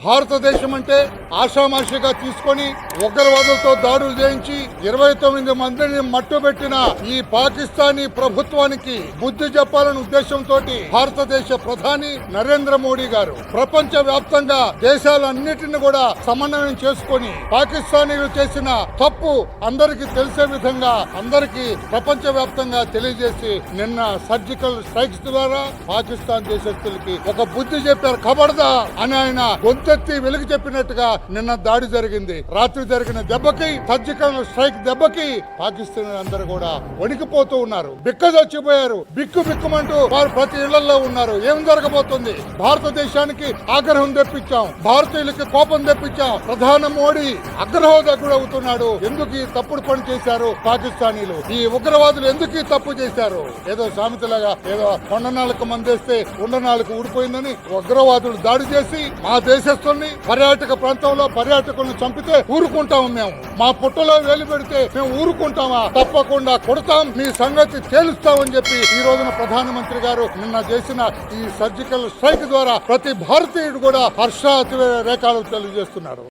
భారతదేశం అంటే ఆషామాషిగా తీసుకొని ఉగ్రవాదులతో దాడులు చేయించి ఇరవై తొమ్మిది మందిని మట్టుబెట్టిన ఈ పాకిస్తానీ ప్రభుత్వానికి బుద్ధి చెప్పాలనే ఉద్దేశంతో భారతదేశ ప్రధాని నరేంద్ర మోడీ గారు ప్రపంచ వ్యాప్తంగా దేశాలన్నిటిని కూడా సమన్వయం చేసుకొని పాకిస్తానీలు చేసిన తప్పు అందరికీ తెలిసే విధంగా అందరికీ ప్రపంచ వ్యాప్తంగా తెలియజేసి నిన్న సర్జికల్ స్ట్రైక్స్ ద్వారా పాకిస్తాన్ దేశస్తులకి ఒక బుద్ధి చెప్పారు. కబడదా అని ఆయన గొంతెత్తి వెలుగు చెప్పినట్టుగా నిన్న దాడి జరిగింది. రాత్రి జరిగిన దెబ్బకి సర్జికల్ స్ట్రైక్ దెబ్బకి పాకిస్తాన్ అందరూ కూడా వణికిపోతూ ఉన్నారు. బిక్కదొచ్చిపోయారు బిక్కు బిక్కుమంటూ వారు ప్రతి ఇళ్ళలో ఉన్నారు. ఏం జరగబోతుంది? భారతదేశానికి ఆగ్రహం తెప్పించాం. భారతీయులకి కోపం తెప్పించాం. ప్రధాని మోడీ అగ్రహోదగ్గుడు అవుతున్నాడు. ఎందుకు ఈ తప్పుడు పని చేశారు పాకిస్తానీలు? ఈ ఉగ్రవాదులు ఎందుకు ఈ తప్పు చేశారు? ఏదో సామెతలాగా ఏదో కొండనాలకు మందేస్తే ఉండనాలకు ఊడిపోయిందని ఉగ్రవాదులు దాడి చేసి మా చేస్తుంది పర్యాటక ప్రాంతంలో పర్యాటకులను చంపితే ఊరుకుంటాం మేము. మా పుట్టలో వేలు పెడితే మేము ఊరుకుంటామా? తప్పకుండా కొడతాం. మీ సంగతి తేలుస్తామని చెప్పి ఈ రోజున ప్రధానమంత్రి గారు నిన్న చేసిన ఈ సర్జికల్ స్ట్రైక్ ద్వారా ప్రతి భారతీయుడు కూడా హర్షాతి రేఖలు తెలియజేస్తున్నారు.